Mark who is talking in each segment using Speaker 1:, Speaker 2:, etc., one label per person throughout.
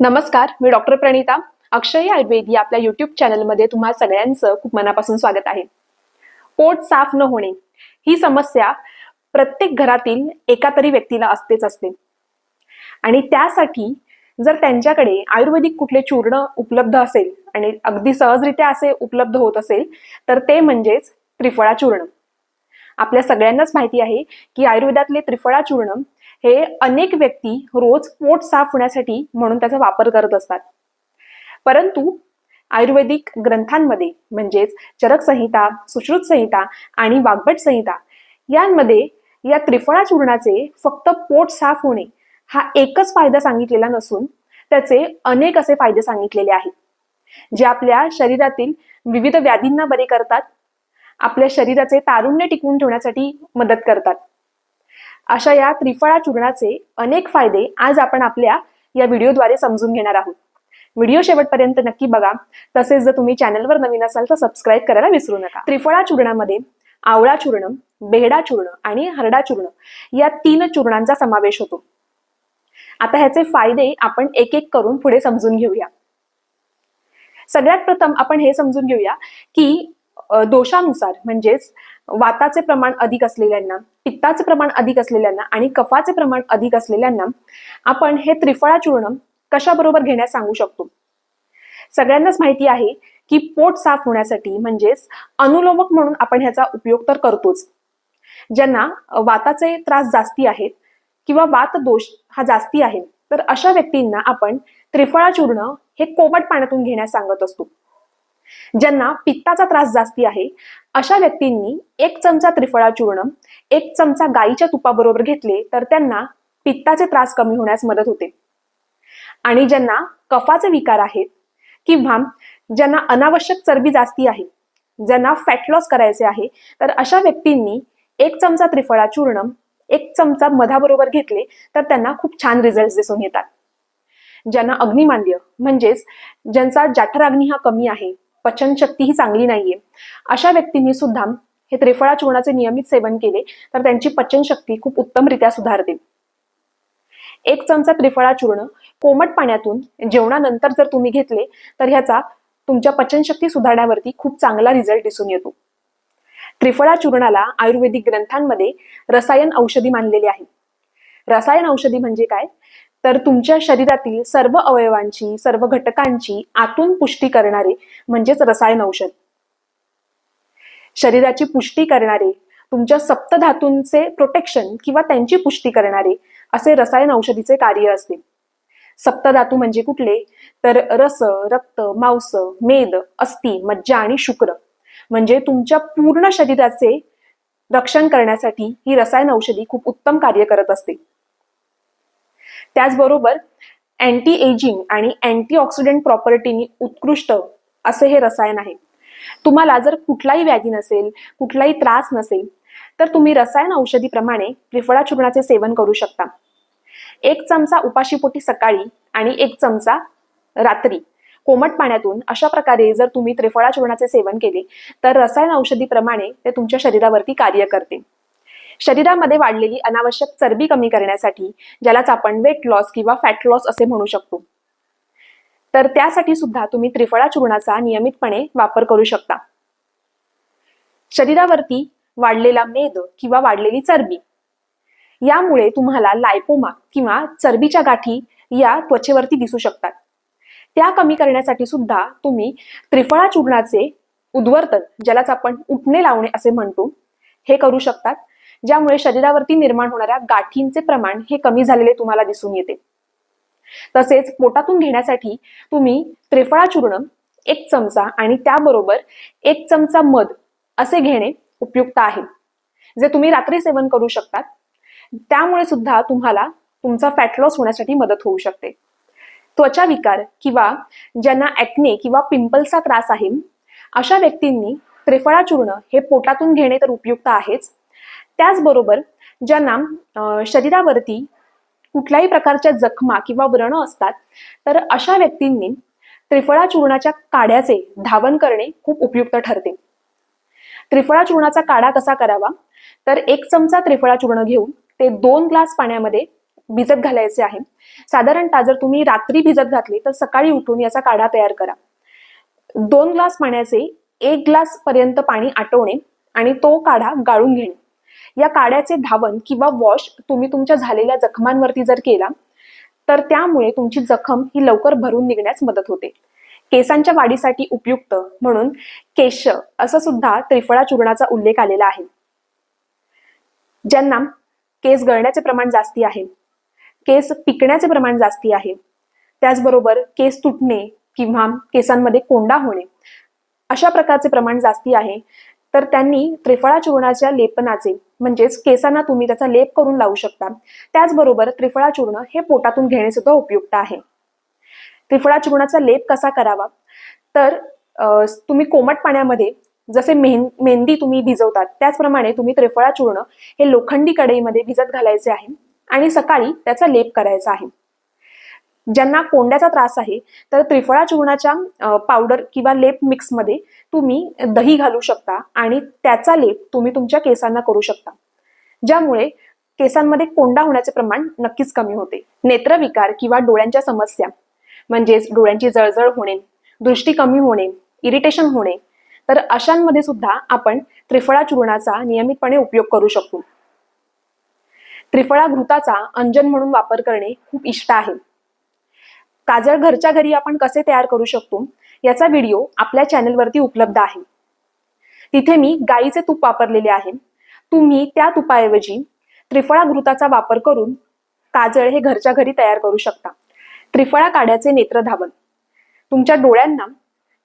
Speaker 1: नमस्कार मी डॉक्टर प्रणिता. अक्षय आयुर्वेद या आपल्या युट्यूब चॅनलमध्ये तुम्हा सगळ्यांचं खूप मनापासून स्वागत आहे. पोट साफ न होणे ही समस्या प्रत्येक घरातील एका तरी व्यक्तीला असतेच असते. आणि त्यासाठी जर त्यांच्याकडे आयुर्वेदिक कुठले चूर्ण उपलब्ध असेल आणि अगदी सहजरित्या असे उपलब्ध होत असेल तर ते म्हणजेच त्रिफळा चूर्ण. आपल्या सगळ्यांनाच माहिती आहे की आयुर्वेदातले त्रिफळा चूर्ण हे अनेक व्यक्ती रोज पोट साफ होण्यासाठी म्हणून त्याचा वापर करत असतात. परंतु आयुर्वेदिक ग्रंथांमध्ये म्हणजेच चरक संहिता सुश्रुत संहिता आणि वाग्भट संहिता यांमध्ये या त्रिफळा चूर्णाचे फक्त पोट साफ होणे हा एकच फायदा सांगितलेला नसून त्याचे अनेक असे फायदे सांगितलेले आहेत. जे आपल्या शरीरातील विविध व्याधींना बरे करतात आपल्या शरीराचे तारुण्य टिकवून ठेवण्यासाठी मदत करतात. अशा या त्रिफळा चूर्णाचे अनेक फायदे आज आपण आपल्या या व्हिडिओद्वारे समजून घेणार आहोत. व्हिडिओ शेवटपर्यंत नक्की बघा. तसेच जर तुम्ही चॅनलवर नवीन असाल तर सबस्क्राईब करायला विसरू नका. त्रिफळा चूर्णामध्ये आवळा चूर्ण बेहडा चूर्ण आणि हरडा चूर्ण या तीन चूर्णांचा समावेश होतो. आता ह्याचे फायदे आपण एक एक करून पुढे समजून घेऊया. सगळ्यात प्रथम आपण हे समजून घेऊया की दोषानुसार म्हणजेच वाताचे प्रमाण अधिक असलेल्यांना पित्ताचे प्रमाण अधिक असलेल्यांना आणि कफाचे प्रमाण अधिक असलेल्यांना आपण हे त्रिफळा चूर्ण कशाबरोबर घेण्यास सांगू शकतो? सगळ्यांनाच माहिती आहे की पोट साफ होण्यासाठी म्हणजेच अनुलोमक म्हणून आपण ह्याचा उपयोग तर करतोच. ज्यांना वाताचे त्रास जास्ती आहेत किंवा वात दोष हा जास्ती आहे तर अशा व्यक्तींना आपण त्रिफळा चूर्ण हे कोमट पाण्यातून घेण्यास सांगत असतो. ज्यांना पित्ताचा त्रास जास्ती आहे अशा व्यक्तींनी एक चमचा त्रिफळा चूर्ण एक चमचा गाईच्या तुपाबरोबर घेतले तर त्यांना पित्ताचे त्रास कमी होण्यास मदत होते. आणि ज्यांना कफाचे विकार आहेत किंवा ज्यांना अनावश्यक चरबी जास्ती आहे ज्यांना फॅट लॉस करायचे आहे तर अशा व्यक्तींनी एक चमचा त्रिफळा चूर्ण एक चमचा मधाबरोबर घेतले तर त्यांना खूप छान रिझल्ट दिसून येतात. ज्यांना अग्निमांद्य म्हणजेच ज्यांचा जाठराग्नी हा कमी आहे पचनशक्ती ही चांगली नाहीये. अशा व्यक्तींनी सुद्धा हे त्रिफळा चूर्णाचे नियमित सेवन केले तर त्यांची पचनशक्ती खूप उत्तमरित्या सुधारते. एक चमचा त्रिफळा चूर्ण कोमट पाण्यातून जेवणानंतर जर तुम्ही घेतले तर ह्याचा तुमच्या पचनशक्ती सुधारण्यावरती खूप चांगला रिझल्ट दिसून येतो. त्रिफळा चूर्णाला आयुर्वेदिक ग्रंथांमध्ये रसायन औषधी मानलेले आहे. रसायन औषधी म्हणजे काय? तर तुमच्या शरीरातील सर्व अवयवांची सर्व घटकांची आतून पुष्टी करणारे म्हणजेच रसायन औषध. शरीराची पुष्टी करणारे तुमच्या सप्तधातूंचे प्रोटेक्शन किंवा त्यांची पुष्टी करणारे असे रसायन औषधीचे कार्य असते. सप्तधातू म्हणजे कुठले? तर रस रक्त मांस मेद अस्थि मज्जा आणि शुक्र. म्हणजे तुमच्या पूर्ण शरीराचे रक्षण करण्यासाठी ही रसायन औषधी खूप उत्तम कार्य करत असते. त्याचबरोबर अँटी एजिंग आणि अँटी ऑक्सिडंट प्रॉपर्टीनी उत्कृष्ट असे हे रसायन आहे. तुम्हाला जर कुठलाही व्याधी नसेल कुठलाही त्रास नसेल तर तुम्ही रसायन औषधीप्रमाणे त्रिफळा चूर्णाचे सेवन करू शकता. एक चमचा उपाशीपोटी सकाळी आणि एक चमचा रात्री. कोमट पाण्यातून अशा प्रकारे जर तुम्ही त्रिफळा चूर्णाचे सेवन केले तर रसायन औषधीप्रमाणे ते तुमच्या शरीरावरती कार्य करते. शरीरामध्ये वाढलेली अनावश्यक चरबी कमी करण्यासाठी ज्यालाच आपण वेट लॉस किंवा फॅट लॉस असे म्हणू शकतो. तर त्यासाठी सुद्धा तुम्ही त्रिफळा चूर्णाचा नियमितपणे वापर करू शकता. शरीरावरती वाढलेला मेद किंवा वाढलेली चरबी यामुळे तुम्हाला लायपोमा किंवा चरबीच्या गाठी या त्वचेवरती दिसू शकतात. त्या कमी करण्यासाठी सुद्धा तुम्ही त्रिफळा चूर्णाचे उद्वर्तन ज्यालाच आपण उठणे लावणे असे म्हणतो हे करू शकतात. ज्यामुळे शरीरावरती निर्माण होणाऱ्या गाठींचे प्रमाण हे कमी झालेले तुम्हाला दिसून येते. तसेच पोटातून घेण्यासाठी तुम्ही त्रिफळा चूर्ण एक चमचा आणि त्याबरोबर एक चमचा मध असे घेणे उपयुक्त आहे. जे तुम्ही रात्री सेवन करू शकतात. त्यामुळे सुद्धा तुम्हाला तुमचा फॅट लॉस होण्यासाठी मदत होऊ शकते. त्वचा विकार किंवा ज्यांना ऍक्ने किंवा पिंपल्सचा त्रास आहे अशा व्यक्तींनी त्रिफळा चूर्ण हे पोटातून घेणे तर उपयुक्त आहेच. त्याचबरोबर ज्यांना शरीरावरती कुठल्याही प्रकारच्या जखमा किंवा व्रण असतात तर अशा व्यक्तींनी त्रिफळा चूर्णाच्या काड्याचे धावन करणे खूप उपयुक्त ठरते. त्रिफळा चूर्णाचा काढा कसा करावा? तर एक चमचा त्रिफळा चूर्ण घेऊन ते दोन ग्लास पाण्यामध्ये भिजत घालायचे आहे. साधारणतः जर तुम्ही रात्री भिजत घातले तर सकाळी उठून याचा काढा तयार करा. दोन ग्लास पाण्याचे एक ग्लास पर्यंत पाणी आटवणे आणि तो काढा गाळून घेणे. या काड्याचे धावन किंवा वॉश तुम्ही तुमच्या झालेल्या जखमांवरती जर केला तर त्यामुळे तुमची जखम ही लवकर भरून निघण्यास मदत होते. केसांच्या वाढीसाठी उपयुक्त म्हणून केश असं सुद्धा त्रिफळा चूर्णाचा उल्लेख आलेला आहे. ज्यांना केस गळण्याचे प्रमाण जास्ती आहे केस पिकण्याचे प्रमाण जास्ती आहे त्याचबरोबर केस तुटणे किंवा केसांमध्ये कोंडा होणे अशा प्रकारचे प्रमाण जास्ती आहे तर त्यांनी त्रिफळा चूर्णाच्या लेपनाचे म्हणजेच केसांना तुम्ही त्याचा लेप करून लावू शकता. त्याचबरोबर त्रिफळा चूर्ण हे पोटातून घेणे सुद्धा उपयुक्त आहे. त्रिफळा चूर्णाचा लेप कसा करावा? तर तुम्ही कोमट पाण्यामध्ये जसे मेहं मेहंदी तुम्ही भिजवतात त्याचप्रमाणे तुम्ही त्रिफळा चूर्ण हे लोखंडी कढईमध्ये भिजत घालायचे आहे आणि सकाळी त्याचा लेप करायचा आहे. ज्यांना कोंड्याचा त्रास आहे तर त्रिफळा चूर्णाच्या पावडर किंवा लेप मिक्समध्ये तुम्ही दही घालू शकता आणि त्याचा लेप तुम्ही तुमच्या केसांना करू शकता. ज्यामुळे केसांमध्ये कोंडा होण्याचे प्रमाण नक्कीच कमी होते. नेत्रविकार किंवा डोळ्यांच्या समस्या म्हणजेच डोळ्यांची जळजळ होणे दृष्टी कमी होणे इरिटेशन होणे तर अशांमध्ये सुद्धा आपण त्रिफळा चूर्णाचा नियमितपणे उपयोग करू शकतो. त्रिफळा घृताचा अंजन म्हणून वापर करणे खूप इष्ट आहे. काजळ घरच्या घरी आपण कसे तयार करू शकतो? याचा व्हिडिओ आपल्या चॅनलवरती उपलब्ध आहे. तिथे मी गाईचे तूप वापरलेले आहे. तुम्ही त्या तुपाऐवजी त्रिफळा घृताचा वापर करून काजळ हे घरच्या घरी तयार करू शकता. त्रिफळा काढ्याचे नेत्रधावन तुमच्या डोळ्यांना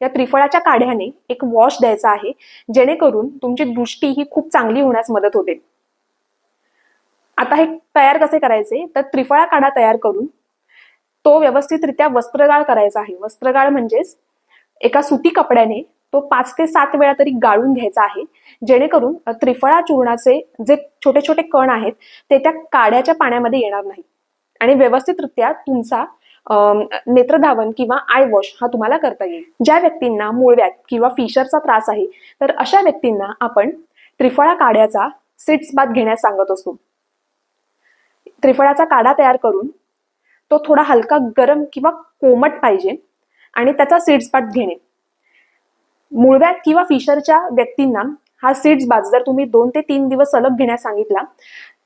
Speaker 1: या त्रिफळाच्या काढ्याने एक वॉश द्यायचा आहे जेणेकरून तुमची दृष्टी ही खूप चांगली होण्यास मदत होते. आता हे तयार कसे करायचे? तर त्रिफळा काढा तयार करून तो व्यवस्थितरित्या वस्त्रगाळ करायचा आहे. वस्त्रगाळ म्हणजेच एका सुती कपड्याने तो पाच ते सात वेळा तरी गाळून घ्यायचा आहे. जेणेकरून त्रिफळा चूर्णाचे जे छोटे छोटे कण आहेत ते त्या काड्याच्या पाण्यामध्ये येणार नाही. आणि व्यवस्थितरित्या तुमचा नेत्रधावन किंवा आय वॉश हा तुम्हाला करता येईल. ज्या व्यक्तींना मूळव्यात किंवा फिशरचा त्रास आहे तर अशा व्यक्तींना आपण त्रिफळा काड्याचा सिट्स बाथ घेण्यास सांगत असतो. त्रिफळाचा काढा तयार करून तो थोडा हलका गरम किंवा कोमट पाहिजे आणि त्याचा सीड्स बाथ घेणे. मूळव्यात किंवा फिशरच्या व्यक्तींना हा सीड्स बाज जर तुम्ही दोन ते तीन दिवस सलग घेण्यास सांगितला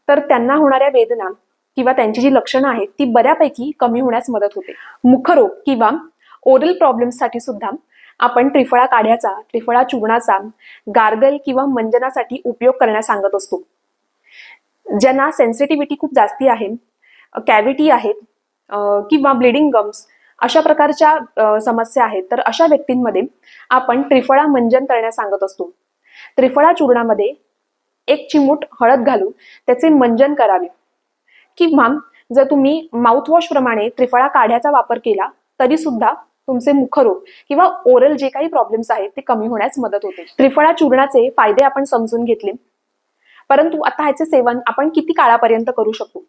Speaker 1: तर त्यांना होणाऱ्या वेदना किंवा त्यांची जी लक्षणं आहेत ती बऱ्यापैकी कमी होण्यास मदत होते. मुखरोग किंवा ओरल प्रॉब्लेम्ससाठी सुद्धा आपण त्रिफळा काढ्याचा त्रिफळा चूर्णाचा गार्गल किंवा मंजनासाठी उपयोग करण्यास सांगत असतो. ज्यांना सेन्सिटिव्हिटी खूप जास्ती आहे कॅव्हिटी आहेत किंवा ब्लिडिंग गम्स अशा प्रकारच्या समस्या आहेत. तर अशा व्यक्तींमध्ये आपण त्रिफळा मंजन करण्यास सांगत असतो. त्रिफळा चूर्णामध्ये एक चिमूट हळद घालून त्याचे मंजन करावे. किंवा जर तुम्ही माउथवॉश प्रमाणे त्रिफळा काढ्याचा वापर केला तरी सुद्धा तुमचे मुखरोग किंवा ओरल जे काही प्रॉब्लेम्स आहेत ते कमी होण्यास मदत होते. त्रिफळा चूर्णाचे फायदे आपण समजून घेतले. परंतु आता ह्याचे सेवन आपण किती काळापर्यंत करू शकू?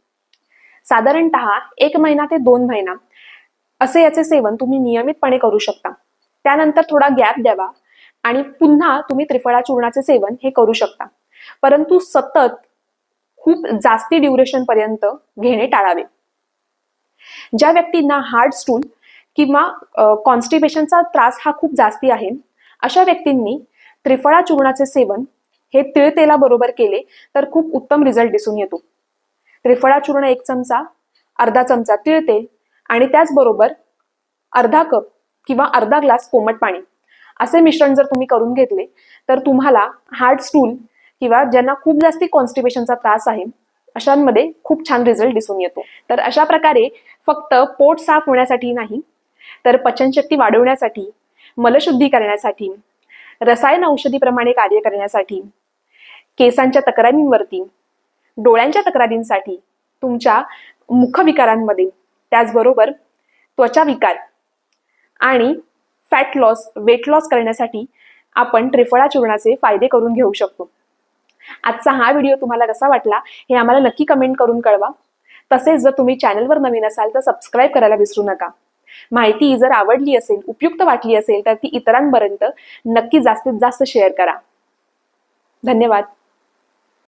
Speaker 1: साधारणत एक महिना ते दोन महिना असे याचे सेवन तुम्ही नियमितपणे करू शकता. त्यानंतर थोडा गॅप द्यावा आणि पुन्हा तुम्ही त्रिफळा चूर्णाचे सेवन हे करू शकता. परंतु सतत खूप जास्ती ड्युरेशन पर्यंत घेणे टाळावे. ज्या व्यक्तींना हार्ड स्टूल किंवा कॉन्स्टिपेशनचा त्रास हा खूप जास्ती आहे अशा व्यक्तींनी त्रिफळा चूर्णाचे सेवन हे तिळतेलाबरोबर बरोबर केले तर खूप उत्तम रिझल्ट दिसून येतो. त्रिफळा चूर्ण एक चमचा अर्धा चमचा तिळ तेल आणि त्याचबरोबर अर्धा कप किंवा अर्धा ग्लास कोमट पाणी. असे मिश्रण जर तुम्ही करून घेतले तर तुम्हाला हार्ट स्टूल किंवा ज्यांना खूप जास्ती कॉन्स्टिपेशनचा त्रास आहे अशांमध्ये खूप छान रिझल्ट दिसून येतो. तर अशा प्रकारे फक्त पोट साफ होण्यासाठी नाही तर पचनशक्ती वाढवण्यासाठी मलशुद्धी करण्यासाठी रसायन औषधीप्रमाणे कार्य करण्यासाठी केसांच्या तक्रारींवरती डोळ्यांच्या तक्रारींसाठी तुमच्या मुखविकारांमध्ये त्याचबरोबर त्वचा विकार आणि फॅट लॉस वेट लॉस करण्यासाठी आपण त्रिफळा चूर्णाचे फायदे करून घेऊ शकतो. आजचा हा व्हिडिओ तुम्हाला कसा वाटला हे आम्हाला नक्की कमेंट करून कळवा. तसेच जर तुम्ही चॅनलवर नवीन असाल तर सबस्क्राईब करायला विसरू नका. माहिती जर आवडली असेल उपयुक्त वाटली असेल तर ती इतरांपर्यंत नक्की जास्तीत जास्त शेअर करा. धन्यवाद.